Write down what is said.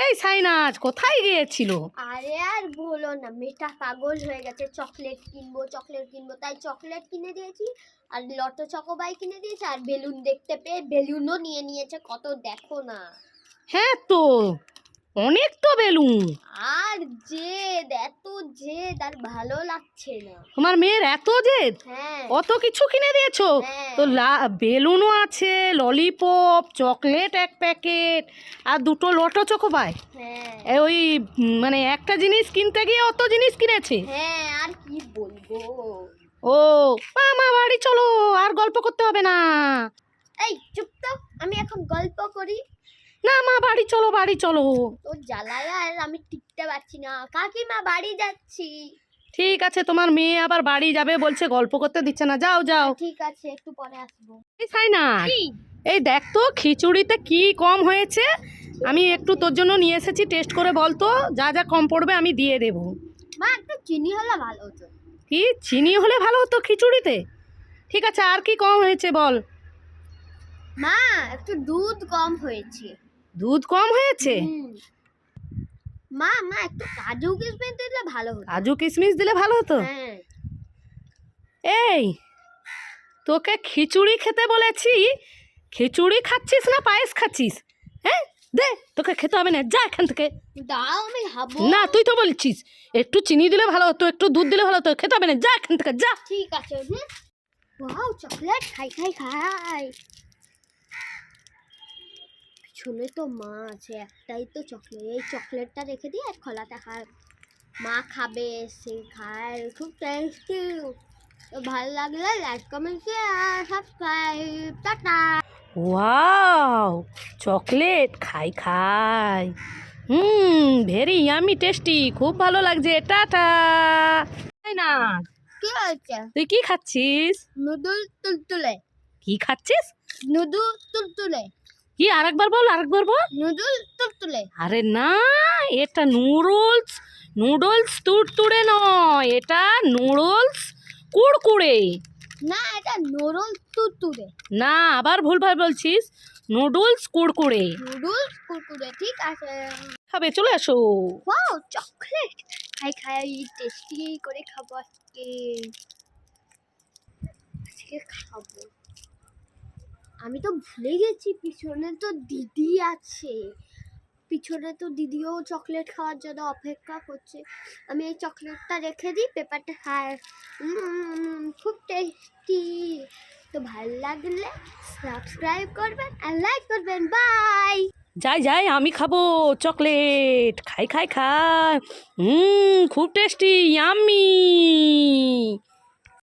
এই সাইনাজ কোথায় গিয়েছিল? আরে আর বলো না মেয়েটা পাগল হয়ে গেছে চকলেট কিনবো চকলেট কিনবো। তাই চকলেট কিনে দিয়েছি আর লটো চকোবাই কিনে দিয়েছি আর বেলুন দেখতে পেয়ে বেলুনও নিয়ে নিয়েছে কত দেখো না। হ্যাঁ তো অনেক তো বেলুন। আর যে এত জেদ আর ভালো লাগছে না। তোমার মেয়ের এত জেদ? হ্যাঁ। অত কিছু কিনে দিয়েছ? হ্যাঁ। তো বেলুনও আছে ললিপপ চকলেট এক প্যাকেট আর দুটো লটো হ্যাঁ। এ ওই মানে একটা জিনিস কিনতে গিয়ে অত জিনিস কিনেছে? হ্যাঁ আর কি বলব? ও মামা বাড়ি চলো আর গল্প করতে হবে না। এই চুপ তো আমি এখন গল্প করি। না মা বাড়ি চলো বাড়ি চলো। তোর জ্বালায় আর আমি টিকতে পারছি না। কাকিমা বাড়ি যাচ্ছি। ঠিক আছে তোমার মেয়ে আবার বাড়ি যাবে বলছে গল্প করতে দিচ্ছে না। যাও যাও। ঠিক আছে একটু পরে আসব। এই সাইনা এই দেখ তো খিচুড়িতে কি কম হয়েছে। আমি একটু তোর জন্য নিয়ে এসেছি টেস্ট করে বল তো। যা যা কম পড়বে আমি দিয়ে দেব। মা একটু চিনি হলে ভালো হতো। কি? চিনি হলে ভালো হতো খিচুড়িতে? ঠিক আছে আর কি কম হয়েছে বল? মা একটু দুধ কম হয়েছে। দুধ কম হয়েছে? মা মা একটু কাজু কিশমিশ দিলে ভালো হতো। কাজু কিশমিশ দিলে ভালো হতো? হ্যাঁ। এই তোকে খিচুড়ি খেতে বলেছি। খিচুড়ি খাচ্ছিস না পায়েস খাচ্ছিস? হ্যাঁ? দে তোকে খেতে হবে না যা এখান থেকে। দাও আমি খাব। না তুই তো বলছিস একটু চিনি দিলে ভালো হতো একটু দুধ দিলে ভালো হতো খেতে হবে না যা এখান থেকে যা। ঠিক আছে ওয়াও চকলেট খাই খাই খাই। পিছনে তো মা আছে একটাই তো চকলেট। এই চকলেটটা রেখে দিই আর খোলাটা খায় মা খাবে সে খায় খুব টেস্টি তো ভালো লাগলে like comment share subscribe tata. Wow chocolate খাই খাই। হুম ভেরি ইয়ামি টেস্টি খুব ভালো লাগছে। টাটা। তাই না। কি হয়েছে? তুই কি খাচ্ছিস? নুডল তুলতুলে। কি খাচ্ছিস? নুডল তুলতুলে। কি আরেকবার বল আরেকবার বল। নুডল তুলতুলে। আরে না এটা নুডলস নুডলস তুড়তুড়ে নয় এটা নুডলস কুড়কুড়ে। না এটা নুডল তুলতুলে না আবার ভুলভাল বলছিস নুডলস কুড়কুড়ে। নুডলস কুড়কুড়ে ঠিক আছে। খাবে চলে আসো। Wow chocolate. খাই খাই টেস্টি করে খাব আজকে। আজকে খাব। আমি তো ভুলে গেছি পিছনে তো দিদি আছে। পিছনে তো দিদিও চকলেট খাওয়ার জন্য অপেক্ষা করছে। আমি এই চকলেটটা রেখে দিই পেপারটা উম, খুব টেস্টি তো ভালো লাগলে সাবস্ক্রাইব করবেন আর লাইক করবেন। বাই যাই যাই আমি খাব চকলেট খাই খাই খাই। হুম খুব টেস্টি ইয়াম্মি